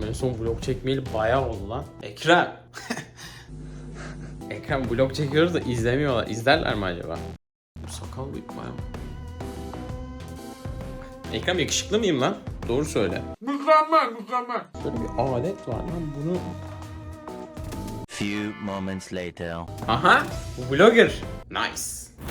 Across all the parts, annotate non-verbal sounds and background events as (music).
Oğlum en son vlog çekmeyeli bayağı oldu lan. Ekrem. (laughs) Ekrem vlog çekiyoruz da izlemiyorlar. İzlerler mi acaba? Bu sakal büyük bayağı. Ekrem yakışıklı mıyım lan? Doğru söyle. Mükemmel mükemmel. Böyle bir alet var lan bunu. Few moments later. Aha bu vlogger. Nice.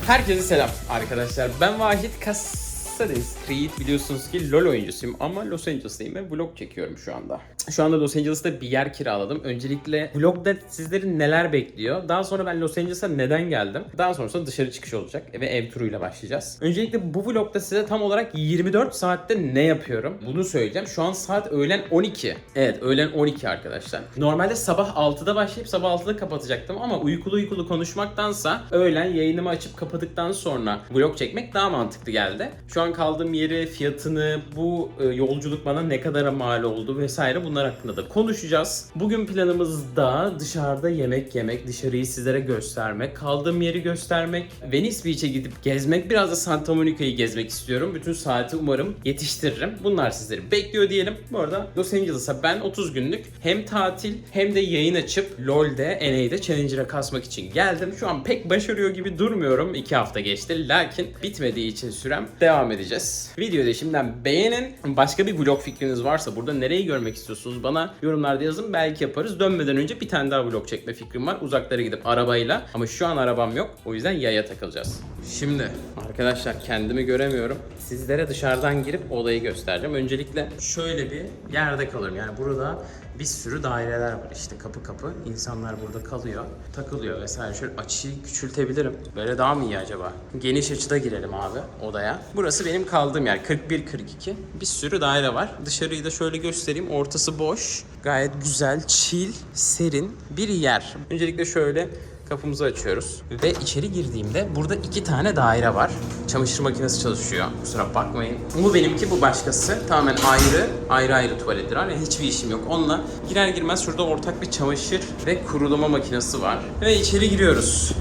Herkese selam arkadaşlar. Ben Vahit Casares. Creed biliyorsunuz ki LoL oyuncusuyum ama Los Angeles'tayım ve vlog çekiyorum şu anda. Şu anda Los Angeles'ta bir yer kiraladım. Öncelikle vlogda sizleri neler bekliyor? Daha sonra ben Los Angeles'a neden geldim? Daha sonrasında dışarı çıkış olacak ve ev turuyla başlayacağız. Öncelikle bu vlogda size tam olarak 24 saatte ne yapıyorum? Bunu söyleyeceğim. Şu an saat öğlen 12. Evet öğlen 12 arkadaşlar. Normalde sabah 6'da başlayıp sabah 6'da kapatacaktım ama uykulu uykulu konuşmaktansa öğlen yayınımı açıp kapadıktan sonra vlog çekmek daha mantıklı geldi. Şu an kaldığım yeri, fiyatını, bu e, yolculuk bana ne kadara mal oldu vesaire bunlar hakkında da konuşacağız. Bugün planımız da dışarıda yemek yemek, dışarıyı sizlere göstermek, kaldığım yeri göstermek, Venice Beach'e gidip gezmek, biraz da Santa Monica'yı gezmek istiyorum. Bütün saati umarım yetiştiririm. Bunlar sizleri bekliyor diyelim. Bu arada Los Angeles'a ben 30 günlük hem tatil hem de yayın açıp LoL'de, NA'de Challenger'a kasmak için geldim. Şu an pek başarıyor gibi durmuyorum. 2 hafta geçti. Lakin bitmediği için sürem devam edeceğiz. Videoyu da şimdiden beğenin. Başka bir vlog fikriniz varsa burada nereyi görmek istiyorsunuz bana yorumlarda yazın. Belki yaparız. Dönmeden önce bir tane daha vlog çekme fikrim var. Uzaklara gidip arabayla. Ama şu an arabam yok. O yüzden yaya takılacağız. Şimdi arkadaşlar kendimi göremiyorum. Sizlere dışarıdan girip odayı göstereceğim. Öncelikle şöyle bir yerde kalırım. Yani burada bir sürü daireler var işte kapı kapı. İnsanlar burada kalıyor, takılıyor vesaire. Şöyle açıyı küçültebilirim. Böyle daha mı iyi acaba? Geniş açıda girelim abi odaya. Burası benim kaldığım yer. 41-42. Bir sürü daire var. Dışarıyı da şöyle göstereyim. Ortası boş. Gayet güzel, chill, serin bir yer. Öncelikle şöyle Kapımızı açıyoruz ve içeri girdiğimde burada iki tane daire var. Çamaşır makinesi çalışıyor. Kusura bakmayın. Bu benimki, bu başkası. Tamamen ayrı, ayrı ayrı tuvaletler. Yani hiçbir işim yok. Onunla girer girmez şurada ortak bir çamaşır ve kurulama makinesi var. Ve içeri giriyoruz.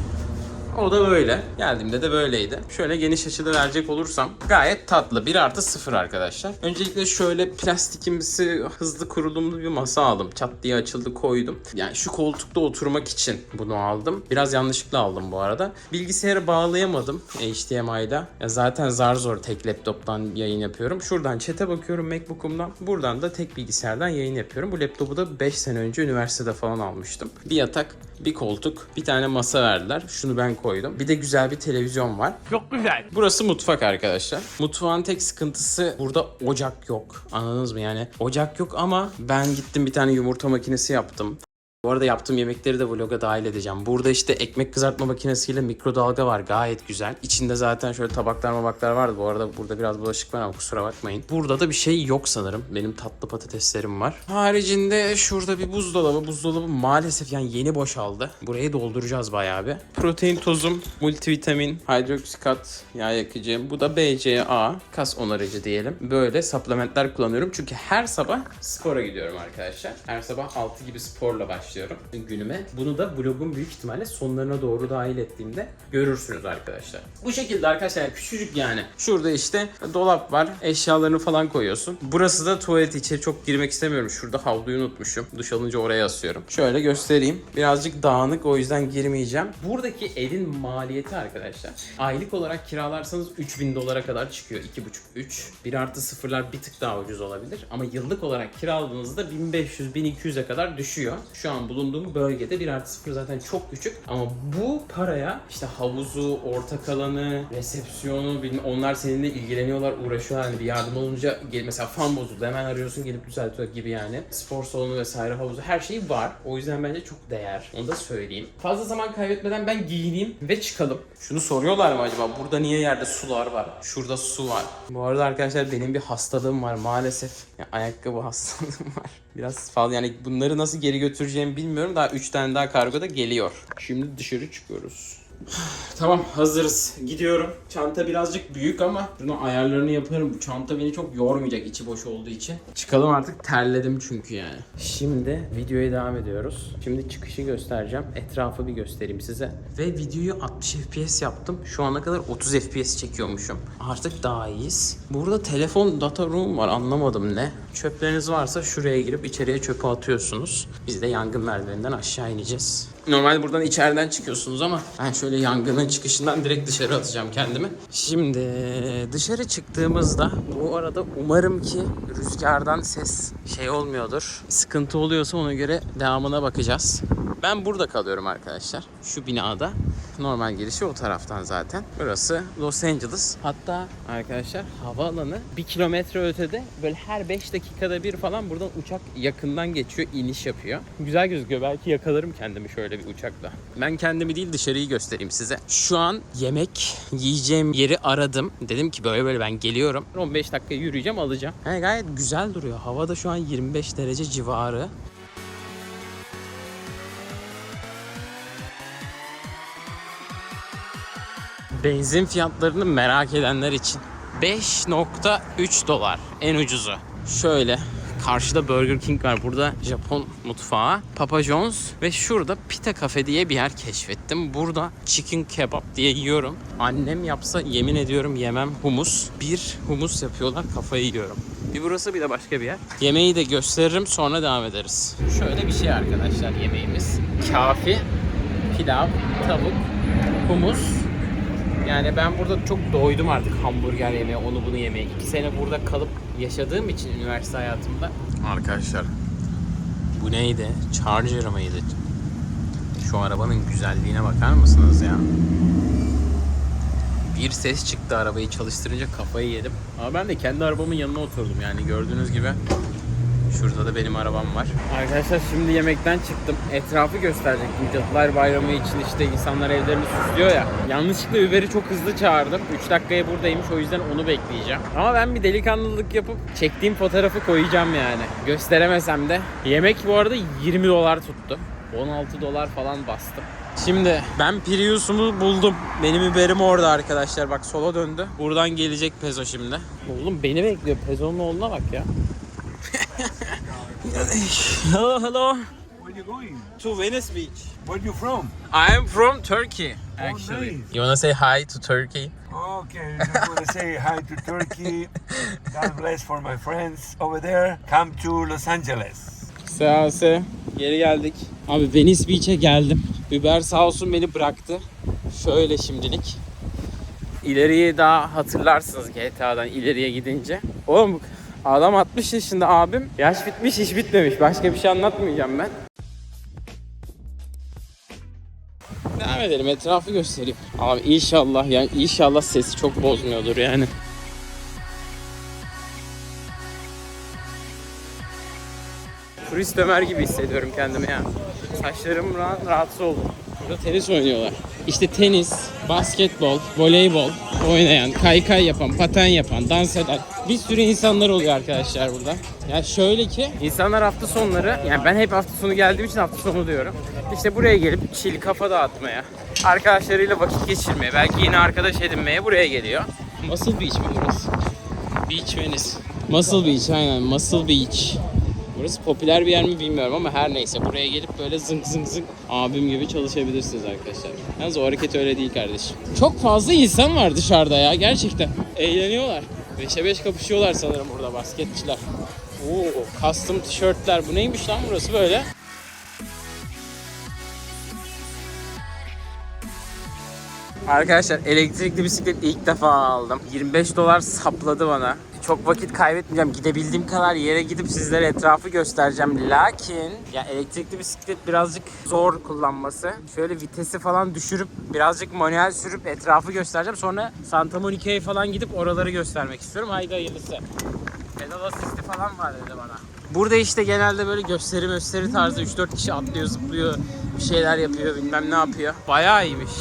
O da böyle. Geldiğimde de böyleydi. Şöyle geniş açıda verecek olursam gayet tatlı. 1 artı 0 arkadaşlar. Öncelikle şöyle plastikimsi hızlı kurulumlu bir masa aldım. Çat diye açıldı koydum. Yani şu koltukta oturmak için bunu aldım. Biraz yanlışlıkla aldım bu arada. Bilgisayarı bağlayamadım HDMI'da. Ya zaten zar zor tek laptoptan yayın yapıyorum. Şuradan chat'e bakıyorum Macbook'umdan. Buradan da tek bilgisayardan yayın yapıyorum. Bu laptopu da 5 sene önce üniversitede falan almıştım. Bir yatak, bir koltuk, bir tane masa verdiler. Şunu ben koydum. Bir de güzel bir televizyon var. Çok güzel. Burası mutfak arkadaşlar. Mutfağın tek sıkıntısı burada ocak yok. Anladınız mı? Yani ocak yok ama ben gittim bir tane yumurta makinesi yaptım. Bu arada yaptığım yemekleri de vloga dahil edeceğim. Burada işte ekmek kızartma makinesiyle mikrodalga var. Gayet güzel. İçinde zaten şöyle tabaklar mabaklar vardı. Bu arada burada biraz bulaşık var ama kusura bakmayın. Burada da bir şey yok sanırım. Benim tatlı patateslerim var. Haricinde şurada bir buzdolabı. Buzdolabı maalesef yani yeni boşaldı. Burayı dolduracağız bayağı bir. Protein tozum, multivitamin, hidroksikat, yağ yakıcı. Bu da BCA, kas onarıcı diyelim. Böyle supplementler kullanıyorum. Çünkü her sabah spora gidiyorum arkadaşlar. Her sabah 6 gibi sporla başlıyorum günüme. Bunu da vlogun büyük ihtimalle sonlarına doğru dahil ettiğimde görürsünüz arkadaşlar. Bu şekilde arkadaşlar küçücük yani. Şurada işte dolap var. Eşyalarını falan koyuyorsun. Burası da tuvalet içeri çok girmek istemiyorum. Şurada havluyu unutmuşum. Duş alınca oraya asıyorum. Şöyle göstereyim. Birazcık dağınık o yüzden girmeyeceğim. Buradaki evin maliyeti arkadaşlar. Aylık olarak kiralarsanız 3000 dolara kadar çıkıyor. 2,5-3. 1 artı sıfırlar bir tık daha ucuz olabilir. Ama yıllık olarak kiraladığınızda 1500-1200'e kadar düşüyor. Şu an bulunduğum bölgede 1 artı 0 zaten çok küçük. Ama bu paraya işte havuzu, ortak alanı, resepsiyonu bilmem onlar seninle ilgileniyorlar, uğraşıyorlar. Hani bir yardım olunca gel mesela fan bozuldu hemen arıyorsun gelip düzeltiyor gibi yani. Spor salonu vesaire havuzu her şey var. O yüzden bence çok değer. Onu da söyleyeyim. Fazla zaman kaybetmeden ben giyineyim ve çıkalım. Şunu soruyorlar mı acaba? Burada niye yerde sular var? Şurada su var. Bu arada arkadaşlar benim bir hastalığım var maalesef. Ya, ayakkabı hastalığım var. Biraz fazla yani bunları nasıl geri götüreceğimi bilmiyorum. Daha 3 tane daha kargo da geliyor. Şimdi dışarı çıkıyoruz. Tamam hazırız. Gidiyorum. Çanta birazcık büyük ama bunun ayarlarını yaparım. Bu çanta beni çok yormayacak içi boş olduğu için. Çıkalım artık terledim çünkü yani. Şimdi videoya devam ediyoruz. Şimdi çıkışı göstereceğim. Etrafı bir göstereyim size. Ve videoyu 60 FPS yaptım. Şu ana kadar 30 FPS çekiyormuşum. Artık daha iyiyiz. Burada telefon data room var anlamadım ne. Çöpleriniz varsa şuraya girip içeriye çöpü atıyorsunuz. Biz de yangın merdiveninden aşağı ineceğiz. Normal buradan içeriden çıkıyorsunuz ama ben şöyle yangının çıkışından direkt dışarı atacağım kendimi. Şimdi dışarı çıktığımızda bu arada umarım ki rüzgardan ses şey olmuyordur. Sıkıntı oluyorsa ona göre devamına bakacağız. Ben burada kalıyorum arkadaşlar. Şu binada. Normal girişi o taraftan zaten. Burası Los Angeles. Hatta arkadaşlar havaalanı bir kilometre ötede böyle her 5 dakikada bir falan buradan uçak yakından geçiyor, iniş yapıyor. Güzel gözüküyor. Belki yakalarım kendimi şöyle bir uçakla. Ben kendimi değil dışarıyı göstereyim size. Şu an yemek yiyeceğim yeri aradım. Dedim ki böyle böyle ben geliyorum. 15 dakika yürüyeceğim alacağım. Yani gayet güzel duruyor. Hava da şu an 25 derece civarı. Benzin fiyatlarını merak edenler için 5.3 dolar en ucuzu. Şöyle karşıda Burger King var. Burada Japon mutfağı. Papa John's ve şurada Pita Cafe diye bir yer keşfettim. Burada chicken kebap diye yiyorum. Annem yapsa yemin ediyorum yemem humus. Bir humus yapıyorlar kafayı yiyorum. Bir burası bir de başka bir yer. Yemeği de gösteririm sonra devam ederiz. Şöyle bir şey arkadaşlar yemeğimiz. Kafi, pilav, tavuk, humus, yani ben burada çok doydum artık hamburger yemeye, onu bunu yemeye. İki sene burada kalıp yaşadığım için üniversite hayatımda. Arkadaşlar bu neydi? Charger mıydı? Şu arabanın güzelliğine bakar mısınız ya? Bir ses çıktı arabayı çalıştırınca kafayı yedim. Ama ben de kendi arabamın yanına oturdum yani gördüğünüz gibi. Şurada da benim arabam var. Arkadaşlar şimdi yemekten çıktım. Etrafı gösterecektim. Cadılar Bayramı için işte insanlar evlerini süslüyor ya. Yanlışlıkla Uber'i çok hızlı çağırdım. 3 dakikaya buradaymış o yüzden onu bekleyeceğim. Ama ben bir delikanlılık yapıp çektiğim fotoğrafı koyacağım yani. Gösteremesem de. Yemek bu arada 20 dolar tuttu. 16 dolar falan bastım. Şimdi ben Prius'umu buldum. Benim Uber'im orada arkadaşlar. Bak sola döndü. Buradan gelecek Pezo şimdi. Oğlum beni bekliyor. Pezo'nun oğluna bak ya. (laughs) hello, hello. Where you going? To Venice Beach. Where you from? I am from Turkey, actually. nice. You wanna say hi to Turkey? Okay, just want to say hi to Turkey. God bless for my friends over there. Come to Los Angeles. Seansı. Geri geldik. Abi Venice Beach'e geldim. Uber sağ olsun beni bıraktı. Şöyle şimdilik. İleriyi daha hatırlarsınız GTA'dan ileriye gidince. Oğlum adam 60 yaşında abim. Yaş bitmiş iş bitmemiş. Başka bir şey anlatmayacağım ben. Devam edelim etrafı göstereyim. Abi inşallah yani inşallah sesi çok bozmuyordur yani. Turist Ömer gibi hissediyorum kendimi ya. Saçlarımdan rahatsız oldum. Burada tenis oynuyorlar. İşte tenis, basketbol, voleybol oynayan, kaykay yapan, paten yapan, dans eden bir sürü insanlar oluyor arkadaşlar burada. Yani şöyle ki insanlar hafta sonları, yani ben hep hafta sonu geldiğim için hafta sonu diyorum. İşte buraya gelip chill kafa dağıtmaya, arkadaşlarıyla vakit geçirmeye, belki yeni arkadaş edinmeye buraya geliyor. Muscle Beach mi burası? Beach Venice. Muscle Beach aynen Muscle Beach. Burası popüler bir yer mi bilmiyorum ama her neyse buraya gelip böyle zınk zınk zınk abim gibi çalışabilirsiniz arkadaşlar. Yalnız o hareket öyle değil kardeşim. Çok fazla insan var dışarıda ya gerçekten. Eğleniyorlar. 5'e 5 kapışıyorlar sanırım burada basketçiler. Oo, custom tişörtler. Bu neymiş lan burası böyle? Arkadaşlar elektrikli bisiklet ilk defa aldım. 25 dolar sapladı bana. Çok vakit kaybetmeyeceğim. Gidebildiğim kadar yere gidip sizlere etrafı göstereceğim. Lakin ya elektrikli bisiklet birazcık zor kullanması. Şöyle vitesi falan düşürüp birazcık manuel sürüp etrafı göstereceğim. Sonra Santa Monica'ya falan gidip oraları göstermek istiyorum. Haydi hayırlısı. Pedal asisti falan var dedi bana. Burada işte genelde böyle gösteri gösteri tarzı 3-4 kişi atlıyor, zıplıyor, bir şeyler yapıyor, bilmem ne yapıyor. Bayağı iyiymiş.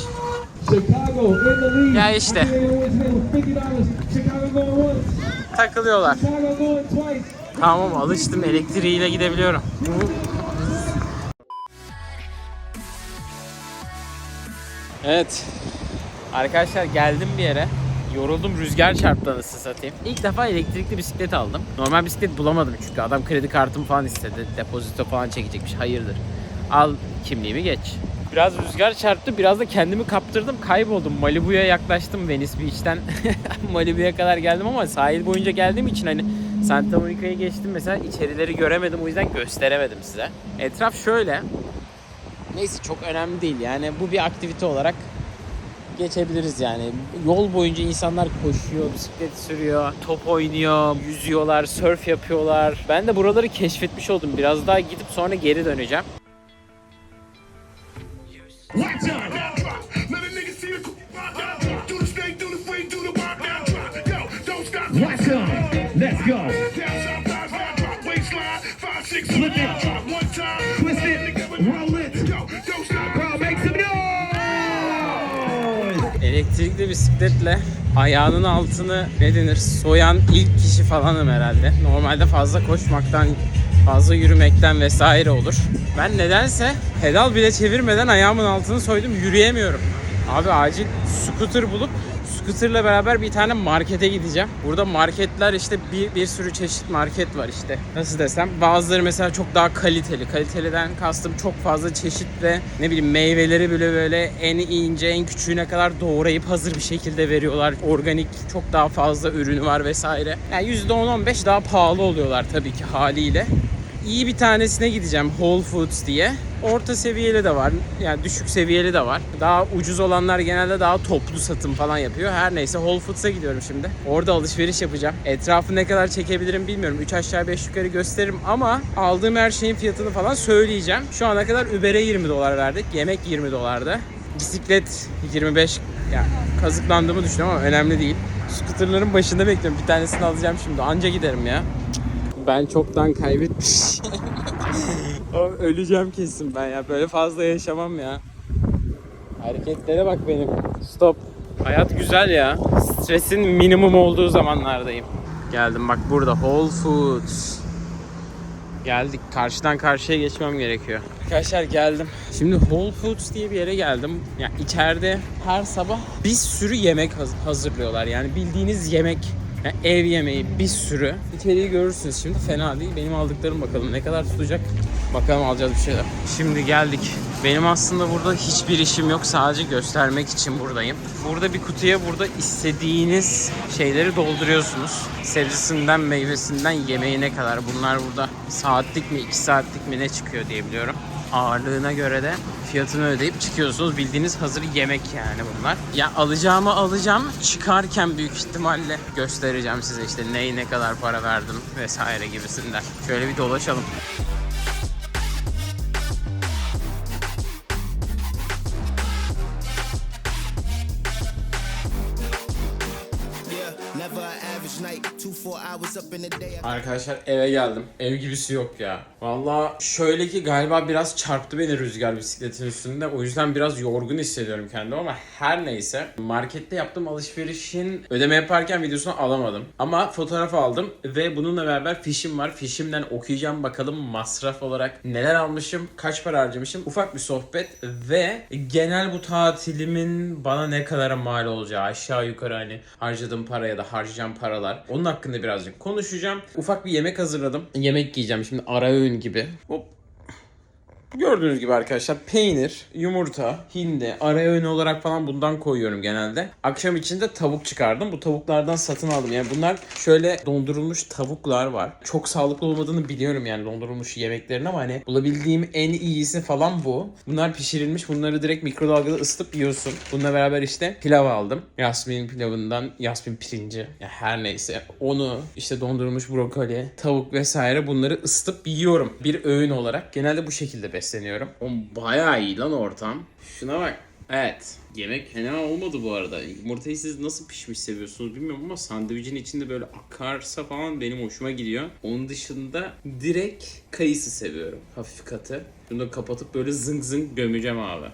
Ya işte. Takılıyorlar. Tamam alıştım elektriğiyle gidebiliyorum. Evet. Arkadaşlar geldim bir yere. Yoruldum rüzgar çarptı anasını satayım. İlk defa elektrikli bisiklet aldım. Normal bisiklet bulamadım çünkü adam kredi kartımı falan istedi. Depozito falan çekecekmiş. Hayırdır. Al kimliğimi geç. Biraz rüzgar çarptı. Biraz da kendimi kaptırdım. Kayboldum. Malibu'ya yaklaştım Venice Beach'ten. (laughs) Malibu'ya kadar geldim ama sahil boyunca geldiğim için hani Santa Monica'yı geçtim mesela içerileri göremedim. O yüzden gösteremedim size. Etraf şöyle. Neyse çok önemli değil. Yani bu bir aktivite olarak geçebiliriz yani. Yol boyunca insanlar koşuyor, bisiklet sürüyor, top oynuyor, yüzüyorlar, surf yapıyorlar. Ben de buraları keşfetmiş oldum. Biraz daha gidip sonra geri döneceğim. Watch out. Now drop. Let a nigga see the rock now drop. Do the snake, do the freak, do the rock now drop. Yo, don't stop. Watch out. Let's go. Down south, dive now drop. Waistline, five, six, Flip now it. drop. One time. Twist it. Roll it. Yo, don't stop. Crowd make some noise. Elektrikli bisikletle ayağının altını ne denir soyan ilk kişi falanım herhalde. Normalde fazla koşmaktan, fazla yürümekten vesaire olur. Ben nedense pedal bile çevirmeden ayağımın altını soydum yürüyemiyorum. Abi acil scooter bulup scooterla beraber bir tane markete gideceğim. Burada marketler işte bir, bir sürü çeşit market var işte. Nasıl desem bazıları mesela çok daha kaliteli. Kaliteliden kastım çok fazla çeşit ve ne bileyim meyveleri bile böyle en ince en küçüğüne kadar doğrayıp hazır bir şekilde veriyorlar. Organik çok daha fazla ürünü var vesaire. Yani %10-15 daha pahalı oluyorlar tabii ki haliyle iyi bir tanesine gideceğim Whole Foods diye. Orta seviyeli de var. Yani düşük seviyeli de var. Daha ucuz olanlar genelde daha toplu satım falan yapıyor. Her neyse Whole Foods'a gidiyorum şimdi. Orada alışveriş yapacağım. Etrafı ne kadar çekebilirim bilmiyorum. 3 aşağı 5 yukarı gösteririm ama aldığım her şeyin fiyatını falan söyleyeceğim. Şu ana kadar Uber'e 20 dolar verdik. Yemek 20 dolardı. Bisiklet 25 yani kazıklandığımı düşünüyorum ama önemli değil. Scooterların başında bekliyorum. Bir tanesini alacağım şimdi. Anca giderim ya. Ben çoktan kaybetmiş. (laughs) Öleceğim kesin ben ya. Böyle fazla yaşamam ya. Hareketlere bak benim. Stop. Hayat güzel ya. Stresin minimum olduğu zamanlardayım. Geldim bak burada Whole Foods. Geldik. Karşıdan karşıya geçmem gerekiyor. Arkadaşlar geldim. Şimdi Whole Foods diye bir yere geldim. Ya içeride her sabah bir sürü yemek haz- hazırlıyorlar. Yani bildiğiniz yemek yani ev yemeği bir sürü. İçeriği görürsünüz şimdi fena değil. Benim aldıklarım bakalım ne kadar tutacak. Bakalım alacağız bir şeyler. Şimdi geldik. Benim aslında burada hiçbir işim yok. Sadece göstermek için buradayım. Burada bir kutuya burada istediğiniz şeyleri dolduruyorsunuz. Sebzesinden, meyvesinden yemeğine kadar. Bunlar burada saatlik mi, iki saatlik mi ne çıkıyor diye biliyorum ağırlığına göre de fiyatını ödeyip çıkıyorsunuz. Bildiğiniz hazır yemek yani bunlar. Ya alacağımı alacağım. Çıkarken büyük ihtimalle göstereceğim size işte neyi ne kadar para verdim vesaire gibisinden. Şöyle bir dolaşalım. Arkadaşlar eve geldim. Ev gibisi yok ya. Valla şöyle ki galiba biraz çarptı beni rüzgar bisikletin üstünde. O yüzden biraz yorgun hissediyorum kendimi ama her neyse. Markette yaptığım alışverişin ödeme yaparken videosunu alamadım. Ama fotoğraf aldım ve bununla beraber fişim var. Fişimden okuyacağım bakalım masraf olarak neler almışım, kaç para harcamışım. Ufak bir sohbet ve genel bu tatilimin bana ne kadara mal olacağı aşağı yukarı hani harcadığım para ya da harcayacağım paralar. Onun hakkında birazcık konuşacağım. Ufak bir yemek hazırladım. Yemek yiyeceğim şimdi ara öğün gibi. Hop Gördüğünüz gibi arkadaşlar peynir, yumurta, hindi, ara öğün olarak falan bundan koyuyorum genelde. Akşam için de tavuk çıkardım. Bu tavuklardan satın aldım. Yani bunlar şöyle dondurulmuş tavuklar var. Çok sağlıklı olmadığını biliyorum yani dondurulmuş yemeklerin ama hani bulabildiğim en iyisi falan bu. Bunlar pişirilmiş. Bunları direkt mikrodalgada ısıtıp yiyorsun. Bununla beraber işte pilav aldım. Yasmin pilavından Yasmin pirinci. Ya her neyse. Onu işte dondurulmuş brokoli, tavuk vesaire bunları ısıtıp yiyorum. Bir öğün olarak. Genelde bu şekilde besleniyorum. Oğlum bayağı iyi lan ortam. Şuna bak. Evet. Yemek fena olmadı bu arada. Yumurtayı siz nasıl pişmiş seviyorsunuz bilmiyorum ama sandviçin içinde böyle akarsa falan benim hoşuma gidiyor. Onun dışında direkt kayısı seviyorum. Hafif katı. Bunu da kapatıp böyle zıng zıng gömeceğim abi.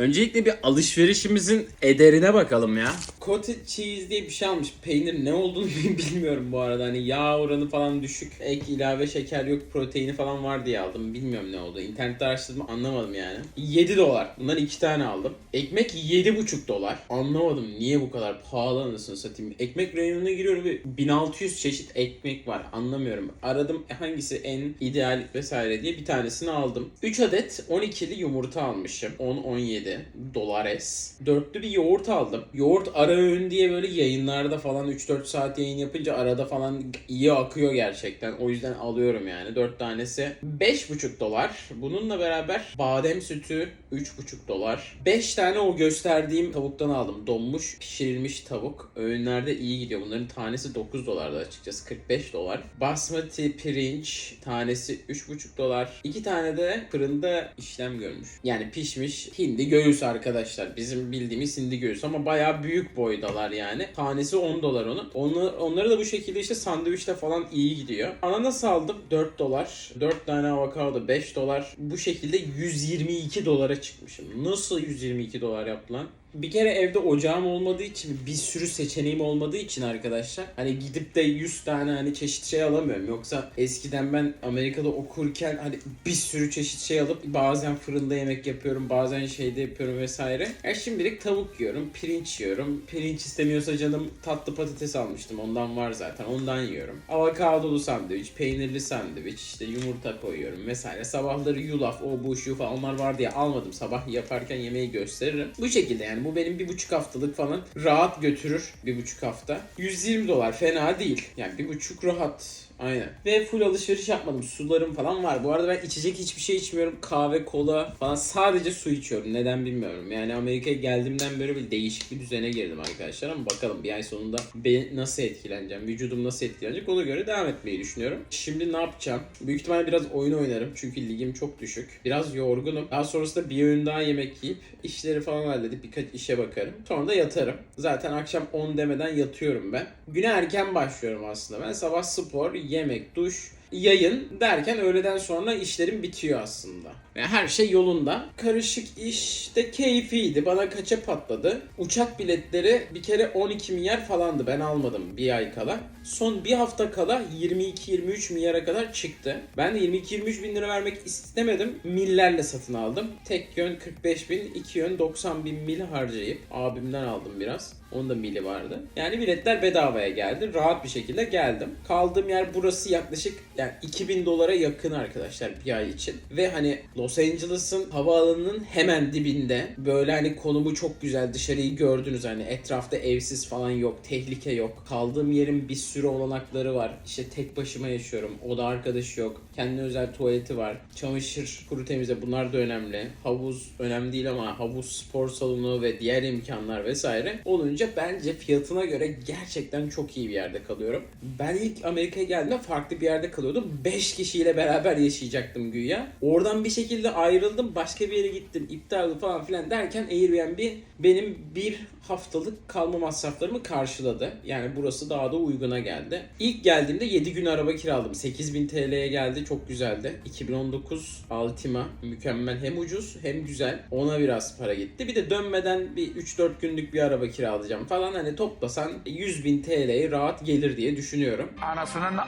Öncelikle bir alışverişimizin ederine bakalım ya. Cottage cheese diye bir şey almış. Peynir ne olduğunu (laughs) bilmiyorum bu arada. Hani yağ oranı falan düşük. Ek ilave şeker yok. Proteini falan var diye aldım. Bilmiyorum ne oldu. İnternette araştırdım anlamadım yani. 7 dolar. Bundan 2 tane aldım. Ekmek 7,5 dolar. Anlamadım niye bu kadar pahalı anasını satayım. Ekmek reyonuna giriyorum ve 1600 çeşit ekmek var. Anlamıyorum. Aradım hangisi en ideal vesaire diye bir tanesini aldım. 3 adet 12'li yumurta almışım. 10-17 dolares. Dörtlü bir yoğurt aldım. Yoğurt ara öğün diye böyle yayınlarda falan 3-4 saat yayın yapınca arada falan iyi akıyor gerçekten. O yüzden alıyorum yani. 4 tanesi 5,5 dolar. Bununla beraber badem sütü 3,5 dolar. 5 tane o gösterdiğim tavuktan aldım. Donmuş pişirilmiş tavuk. Öğünlerde iyi gidiyor. Bunların tanesi 9 dolardı açıkçası. 45 dolar. Basmati pirinç tanesi 3,5 dolar. 2 tane de fırında işlem görmüş. Yani pişmiş hindi göğüs arkadaşlar. Bizim bildiğimiz hindi göğüs ama bayağı büyük boydalar yani. Tanesi 10 dolar onun. Onu, onları da bu şekilde işte sandviçte falan iyi gidiyor. Ananas aldım 4 dolar. 4 tane avokado 5 dolar. Bu şekilde 122 dolara çıkmışım. Nasıl 122 dolar yaptı lan? Bir kere evde ocağım olmadığı için bir sürü seçeneğim olmadığı için arkadaşlar hani gidip de 100 tane hani çeşit şey alamıyorum. Yoksa eskiden ben Amerika'da okurken hani bir sürü çeşit şey alıp bazen fırında yemek yapıyorum, bazen şeyde yapıyorum vesaire. Ya şimdilik tavuk yiyorum, pirinç yiyorum. Pirinç istemiyorsa canım tatlı patates almıştım. Ondan var zaten. Ondan yiyorum. Avokadolu sandviç, peynirli sandviç, işte yumurta koyuyorum vesaire. Sabahları yulaf, o bu şu falan var diye almadım. Sabah yaparken yemeği gösteririm. Bu şekilde yani bu benim bir buçuk haftalık falan rahat götürür bir buçuk hafta. 120 dolar fena değil. Yani bir buçuk rahat. Aynen. Ve full alışveriş yapmadım. Sularım falan var. Bu arada ben içecek hiçbir şey içmiyorum. Kahve, kola falan sadece su içiyorum. Neden bilmiyorum. Yani Amerika'ya geldiğimden beri bir değişik bir düzene girdim arkadaşlar ama bakalım bir ay sonunda ben nasıl etkileneceğim, vücudum nasıl etkilenecek ona göre devam etmeyi düşünüyorum. Şimdi ne yapacağım? Büyük ihtimalle biraz oyun oynarım çünkü ligim çok düşük. Biraz yorgunum. Daha sonrasında bir öğün daha yemek yiyip işleri falan halledip birkaç işe bakarım. Sonra da yatarım. Zaten akşam 10 demeden yatıyorum ben. Güne erken başlıyorum aslında. Ben sabah spor, yemek, duş, yayın derken öğleden sonra işlerim bitiyor aslında. Yani her şey yolunda. Karışık iş de keyifliydi. Bana kaça patladı? Uçak biletleri bir kere 12 milyar falandı. Ben almadım bir ay kala. Son bir hafta kala 22-23 milyara kadar çıktı. Ben de 22-23 bin lira vermek istemedim. Millerle satın aldım. Tek yön 45 bin, iki yön 90 bin mil harcayıp abimden aldım biraz. Onun da mili vardı. Yani biletler bedavaya geldi. Rahat bir şekilde geldim. Kaldığım yer burası yaklaşık yani 2000 dolara yakın arkadaşlar bir ay için. Ve hani Los Angeles'ın havaalanının hemen dibinde. Böyle hani konumu çok güzel. Dışarıyı gördünüz hani etrafta evsiz falan yok. Tehlike yok. Kaldığım yerin bir sürü olanakları var. İşte tek başıma yaşıyorum. Oda arkadaşı yok. Kendine özel tuvaleti var. Çamaşır, kuru temizle bunlar da önemli. Havuz önemli değil ama havuz, spor salonu ve diğer imkanlar vesaire olunca bence fiyatına göre gerçekten çok iyi bir yerde kalıyorum. Ben ilk Amerika'ya geldiğimde farklı bir yerde kalıyordum. 5 kişiyle beraber yaşayacaktım güya. Oradan bir şekilde ayrıldım. Başka bir yere gittim. iptal falan filan derken Airbnb benim bir haftalık kalma masraflarımı karşıladı. Yani burası daha da uyguna geldi. İlk geldiğimde 7 gün araba kiraladım. 8000 TL'ye geldi. Çok güzeldi. 2019 Altima mükemmel. Hem ucuz hem güzel. Ona biraz para gitti. Bir de dönmeden bir 3-4 günlük bir araba kiralayacağım falan. Hani toplasan 100 bin TL'ye rahat gelir diye düşünüyorum. Anasının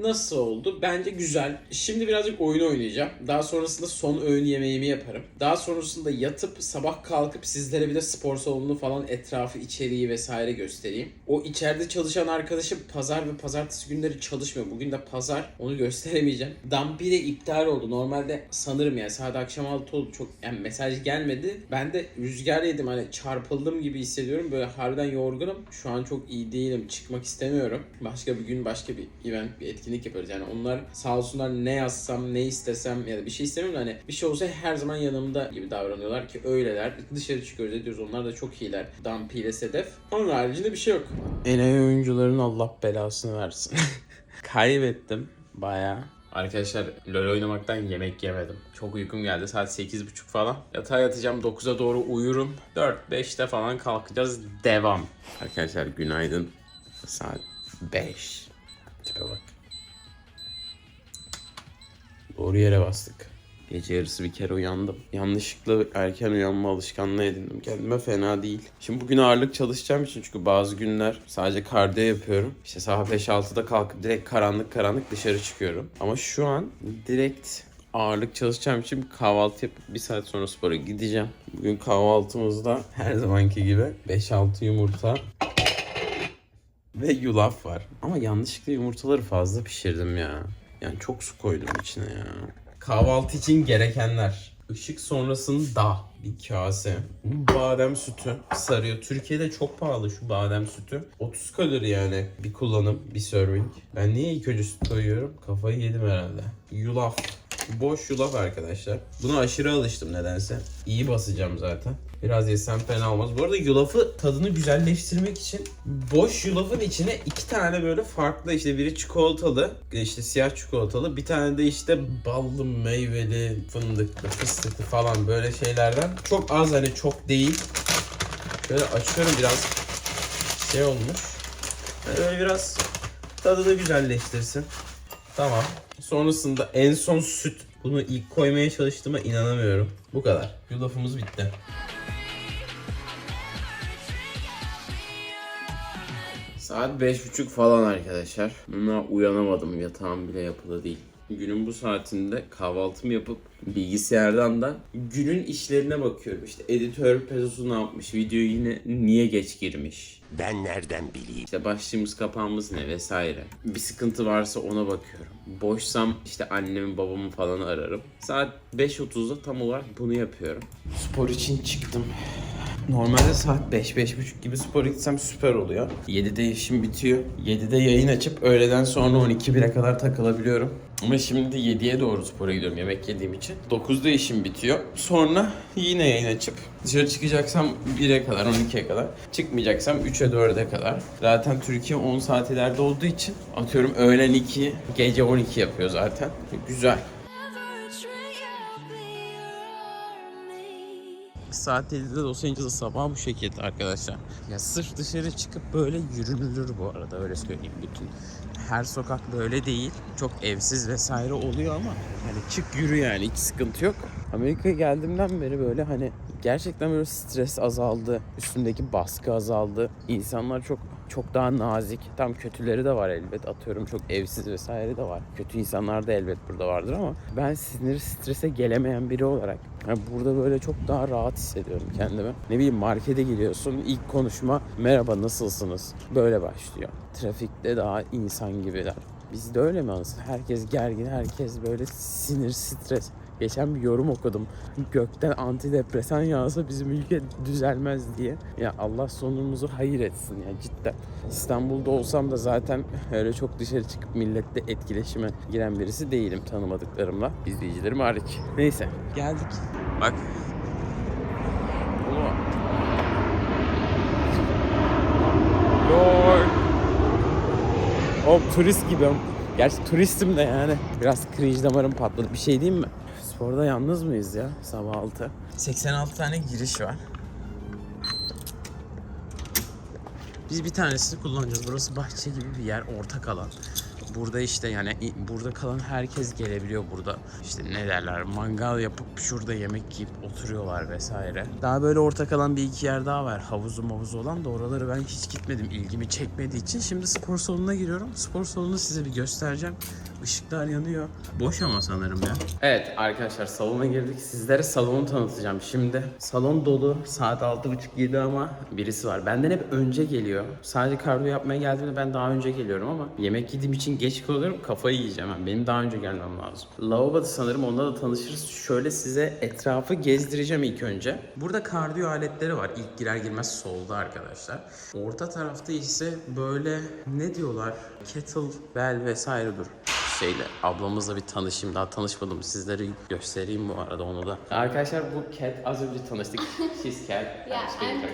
Nasıl oldu? Bence güzel. Şimdi birazcık oyun oynayacağım. Daha sonrasında son öğün yemeğimi yaparım. Daha sonrasında yatıp sabah kalkıp sizlere bir de spor salonunu falan etrafı, içeriği vesaire göstereyim. O içeride çalışan arkadaşım pazar ve pazartesi günleri çalışmıyor. Bugün de pazar. Onu gösteremeyeceğim. Dampi de iptal oldu. Normalde sanırım yani saat akşam 6 oldu. Çok yani mesaj gelmedi. Ben de rüzgar yedim hani çarpıldım gibi hissediyorum. Böyle harbiden yorgunum. Şu an çok iyi değilim. Çıkmak istemiyorum. Başka bir gün başka bir event, bir etkinlik yaparız. Yani onlar sağ olsunlar ne yazsam, ne istesem ya da bir şey istemiyorum hani bir şey olsa her zaman yanımda gibi davranıyorlar ki öyleler. Dışarı çıkıyoruz ediyoruz. Onlar da çok iyiler. Dampi ile Sedef. Onun haricinde bir şey yok. En iyi oyuncuların Allah belasını versin. (laughs) Kaybettim bayağı. Arkadaşlar LoL oynamaktan yemek yemedim. Çok uykum geldi. Saat 8.30 falan. Yatağa yatacağım. 9'a doğru uyurum. 4-5'te falan kalkacağız. Devam. Arkadaşlar günaydın. Saat 5. Tipe bak. Doğru yere bastık. Gece yarısı bir kere uyandım. Yanlışlıkla erken uyanma alışkanlığı edindim. Kendime fena değil. Şimdi bugün ağırlık çalışacağım için çünkü bazı günler sadece kardiyo yapıyorum. İşte sabah 5-6'da kalkıp direkt karanlık karanlık dışarı çıkıyorum. Ama şu an direkt ağırlık çalışacağım için bir kahvaltı yapıp bir saat sonra spora gideceğim. Bugün kahvaltımızda her zamanki gibi 5-6 yumurta ve yulaf var. Ama yanlışlıkla yumurtaları fazla pişirdim ya. Yani çok su koydum içine ya. Kahvaltı için gerekenler. Işık sonrasında bir kase badem sütü sarıyor. Türkiye'de çok pahalı şu badem sütü. 30 kalori yani bir kullanım, bir serving. Ben niye ilk önce süt koyuyorum? Kafayı yedim herhalde. Yulaf. Boş yulaf arkadaşlar. Buna aşırı alıştım nedense. İyi basacağım zaten. Biraz yesem fena olmaz. Bu arada yulafı tadını güzelleştirmek için boş yulafın içine iki tane böyle farklı işte biri çikolatalı, işte siyah çikolatalı, bir tane de işte ballı, meyveli, fındıklı, fıstıklı falan böyle şeylerden. Çok az hani çok değil. Böyle açıyorum biraz şey olmuş. Yani böyle biraz tadını güzelleştirsin. Tamam. Sonrasında en son süt. Bunu ilk koymaya çalıştığıma inanamıyorum. Bu kadar. Yulafımız bitti. Saat beş buçuk falan arkadaşlar. Buna uyanamadım. Yatağım bile yapılı değil. Günün bu saatinde kahvaltımı yapıp bilgisayardan da günün işlerine bakıyorum. İşte editör Pezosu ne yapmış, video yine niye geç girmiş. Ben nereden bileyim? İşte başlığımız kapağımız ne vesaire. Bir sıkıntı varsa ona bakıyorum. Boşsam işte annemi babamı falan ararım. Saat 5.30'da tam olarak bunu yapıyorum. Spor için çıktım. Normalde saat 5-5.30 gibi spora gitsem süper oluyor. 7'de işim bitiyor. 7'de yayın açıp öğleden sonra 12-1'e kadar takılabiliyorum. Ama şimdi 7'ye doğru spora gidiyorum yemek yediğim için. 9'da işim bitiyor. Sonra yine yayın açıp dışarı çıkacaksam 1'e kadar 12'ye kadar. Çıkmayacaksam 3'e 4'e kadar. Zaten Türkiye 10 saat ileride olduğu için atıyorum öğlen 2, gece 12 yapıyor zaten. Güzel. Saat 7'de Los Angeles sabah bu şekilde arkadaşlar. Ya sırf dışarı çıkıp böyle yürünülür bu arada öyle söyleyeyim bütün. Her sokak böyle değil. Çok evsiz vesaire oluyor ama hani çık yürü yani hiç sıkıntı yok. Amerika'ya geldiğimden beri böyle hani gerçekten böyle stres azaldı. Üstümdeki baskı azaldı. İnsanlar çok çok daha nazik. Tam kötüleri de var elbet. Atıyorum çok evsiz vesaire de var. Kötü insanlar da elbet burada vardır ama ben sinir strese gelemeyen biri olarak yani burada böyle çok daha rahat hissediyorum kendimi. Ne bileyim markete giriyorsun ilk konuşma merhaba nasılsınız? Böyle başlıyor. Trafikte daha insan gibiler. Bizde öyle mi anasın? Herkes gergin, herkes böyle sinir, stres. Geçen bir yorum okudum. Gökten antidepresan yağsa bizim ülke düzelmez diye. Ya Allah sonumuzu hayır etsin ya cidden. İstanbul'da olsam da zaten öyle çok dışarı çıkıp milletle etkileşime giren birisi değilim tanımadıklarımla. İzleyicilerim hariç. Neyse geldik. Bak. O turist gibi. Gerçi turistim de yani. Biraz cringe damarım patladı. Bir şey diyeyim mi? Sporda yalnız mıyız ya sabah 6? 86 tane giriş var. Biz bir tanesini kullanacağız. Burası bahçe gibi bir yer, ortak alan. Burada işte yani burada kalan herkes gelebiliyor burada. İşte ne derler mangal yapıp şurada yemek yiyip oturuyorlar vesaire. Daha böyle ortak alan bir iki yer daha var. Havuzu mavuzu olan da oraları ben hiç gitmedim. ilgimi çekmediği için. Şimdi spor salonuna giriyorum. Spor salonunu size bir göstereceğim. Işıklar yanıyor. Boş ama sanırım ya. Evet arkadaşlar salona girdik. Sizlere salonu tanıtacağım şimdi. Salon dolu. Saat 6.30-7 ama birisi var. Benden hep önce geliyor. Sadece kardiyo yapmaya geldiğimde ben daha önce geliyorum ama yemek yediğim için geç kalıyorum. Kafayı yiyeceğim. ben. Benim daha önce gelmem lazım. Lavaboda sanırım onunla da tanışırız. Şöyle size etrafı gezdireceğim ilk önce. Burada kardiyo aletleri var. İlk girer girmez solda arkadaşlar. Orta tarafta ise böyle ne diyorlar? Kettlebell vesaire dur şeyle ablamızla bir tanışayım. Daha tanışmadım. Sizlere göstereyim bu arada onu da. Arkadaşlar bu Cat az önce tanıştık. She's Cat. Yeah, I'm. Kat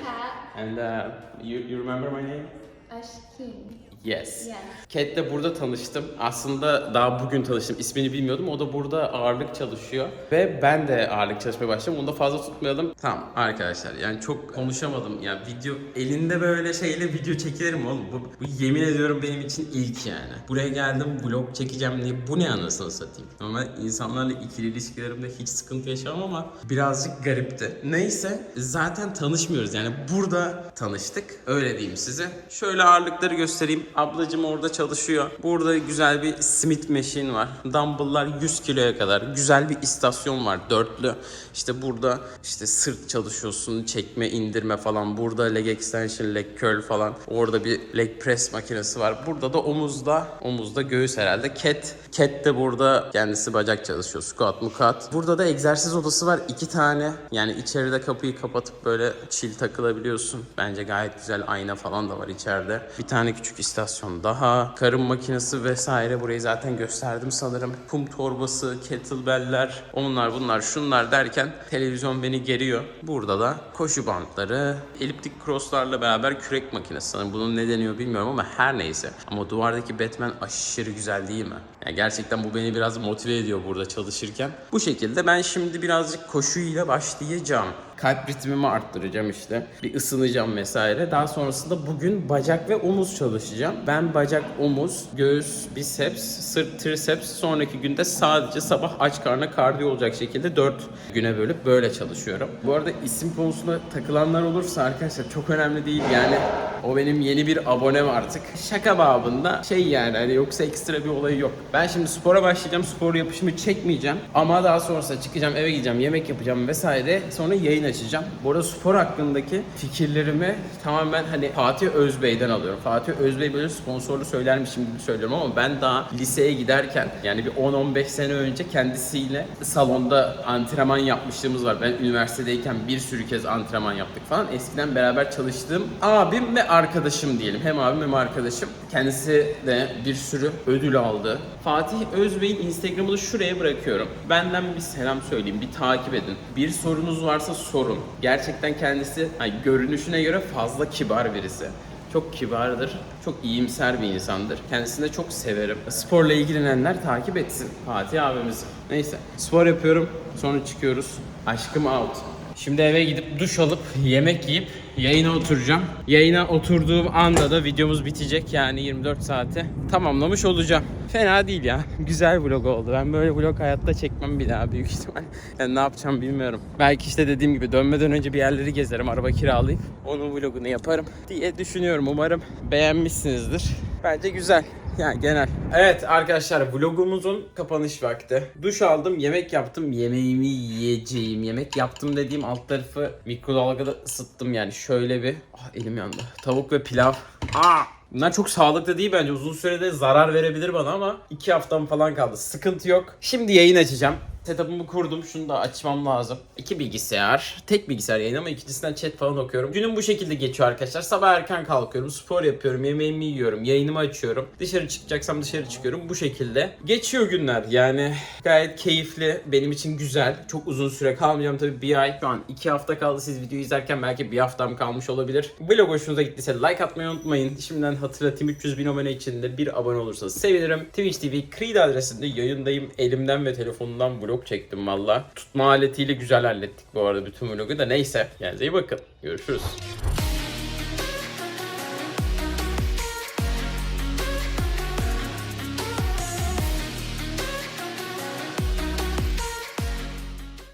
And uh, you, you remember my name? Ashkin. Yes. Yeah. Cat'le burada tanıştım. Aslında daha bugün tanıştım. İsmini bilmiyordum. O da burada ağırlık çalışıyor. Ve ben de ağırlık çalışmaya başladım. Onu da fazla tutmayalım. Tamam arkadaşlar yani çok konuşamadım. Yani video elinde böyle şeyle video çekilir mi oğlum? Bu, bu yemin ediyorum benim için ilk yani. Buraya geldim vlog çekeceğim diye bu ne anasını satayım. Normal insanlarla ikili ilişkilerimde hiç sıkıntı yaşamam ama birazcık garipti. Neyse zaten tanışmıyoruz yani burada tanıştık. Öyle diyeyim size. Şöyle ağırlıkları göstereyim. Ablacım orada çalışıyor. Burada güzel bir Smith machine var. Dumbbell'lar 100 kiloya kadar. Güzel bir istasyon var. Dörtlü. İşte burada işte sırt çalışıyorsun. Çekme, indirme falan. Burada leg extension, leg curl falan. Orada bir leg press makinesi var. Burada da omuzda, omuzda göğüs herhalde. Cat, Cat de burada kendisi bacak çalışıyor. Squat, mukat. Burada da egzersiz odası var. iki tane. Yani içeride kapıyı kapatıp böyle chill takılabiliyorsun. Bence gayet güzel ayna falan da var içeride. Bir tane küçük istasyon daha. Karın makinesi vesaire. Burayı zaten gösterdim sanırım. Kum torbası, kettlebell'ler, onlar bunlar şunlar derken televizyon beni geriyor. Burada da koşu bantları, eliptik crosslarla beraber kürek makinesi. Sanırım bunun ne deniyor bilmiyorum ama her neyse. Ama duvardaki Batman aşırı güzel değil mi? Yani gerçekten bu beni biraz motive ediyor burada çalışırken. Bu şekilde ben şimdi birazcık koşuyla başlayacağım. Kalp ritmimi arttıracağım işte. Bir ısınacağım vesaire. Daha sonrasında bugün bacak ve omuz çalışacağım. Ben bacak, omuz, göğüs, biceps, sırt, triceps. Sonraki günde sadece sabah aç karnına kardiyo olacak şekilde 4 güne bölüp böyle çalışıyorum. Bu arada isim konusunda takılanlar olursa arkadaşlar çok önemli değil yani. O benim yeni bir abonem artık. Şaka babında şey yani hani yoksa ekstra bir olayı yok. Ben şimdi spora başlayacağım. Spor yapışımı çekmeyeceğim. Ama daha sonrasında çıkacağım eve gideceğim yemek yapacağım vesaire. Sonra yayın açacağım. Bu arada spor hakkındaki fikirlerimi tamamen hani Fatih Özbey'den alıyorum. Fatih Özbey böyle sponsorlu söylermişim gibi söylüyorum ama ben daha liseye giderken yani bir 10-15 sene önce kendisiyle salonda antrenman yapmışlığımız var. Ben üniversitedeyken bir sürü kez antrenman yaptık falan. Eskiden beraber çalıştığım abim ve arkadaşım diyelim. Hem abim hem arkadaşım. Kendisi de bir sürü ödül aldı. Fatih Özbey'in Instagram'ını şuraya bırakıyorum. Benden bir selam söyleyeyim, bir takip edin. Bir sorunuz varsa sorun. Gerçekten kendisi hani görünüşüne göre fazla kibar birisi. Çok kibardır, çok iyimser bir insandır. Kendisini de çok severim. Sporla ilgilenenler takip etsin Fatih abimizi. Neyse, spor yapıyorum, sonra çıkıyoruz. Aşkım out. Şimdi eve gidip duş alıp yemek yiyip yayına oturacağım. Yayına oturduğum anda da videomuz bitecek yani 24 saate tamamlamış olacağım. Fena değil ya. (laughs) Güzel vlog oldu. Ben böyle vlog hayatta çekmem bir daha büyük (laughs) ihtimal. Yani ne yapacağım bilmiyorum. Belki işte dediğim gibi dönmeden önce bir yerleri gezerim. Araba kiralayıp onun vlogunu yaparım diye düşünüyorum. Umarım beğenmişsinizdir. Bence güzel. Yani genel. Evet arkadaşlar vlogumuzun kapanış vakti. Duş aldım, yemek yaptım. Yemeğimi yiyeceğim. Yemek yaptım dediğim alt tarafı mikrodalgada ısıttım yani. Şöyle bir... Ah elim yandı. Tavuk ve pilav. Aa! Bunlar çok sağlıklı değil bence. Uzun sürede zarar verebilir bana ama 2 haftam falan kaldı. Sıkıntı yok. Şimdi yayın açacağım. Setup'ımı kurdum. Şunu da açmam lazım. İki bilgisayar. Tek bilgisayar yayın ama ikisinden chat falan okuyorum. Günüm bu şekilde geçiyor arkadaşlar. Sabah erken kalkıyorum. Spor yapıyorum. Yemeğimi yiyorum. Yayınımı açıyorum. Dışarı çıkacaksam dışarı çıkıyorum. Bu şekilde. Geçiyor günler. Yani gayet keyifli. Benim için güzel. Çok uzun süre kalmayacağım tabii. Bir ay. Şu an iki hafta kaldı. Siz videoyu izlerken belki bir haftam kalmış olabilir. Vlog hoşunuza gittiyse like atmayı unutmayın. Şimdiden hatırlatayım 300 bin abone için de bir abone olursanız sevinirim. Twitch TV Creed adresinde yayındayım. Elimden ve telefonumdan vlog çektim valla. Tutma aletiyle güzel hallettik bu arada bütün vlogu da neyse. Kendinize iyi bakın. Görüşürüz.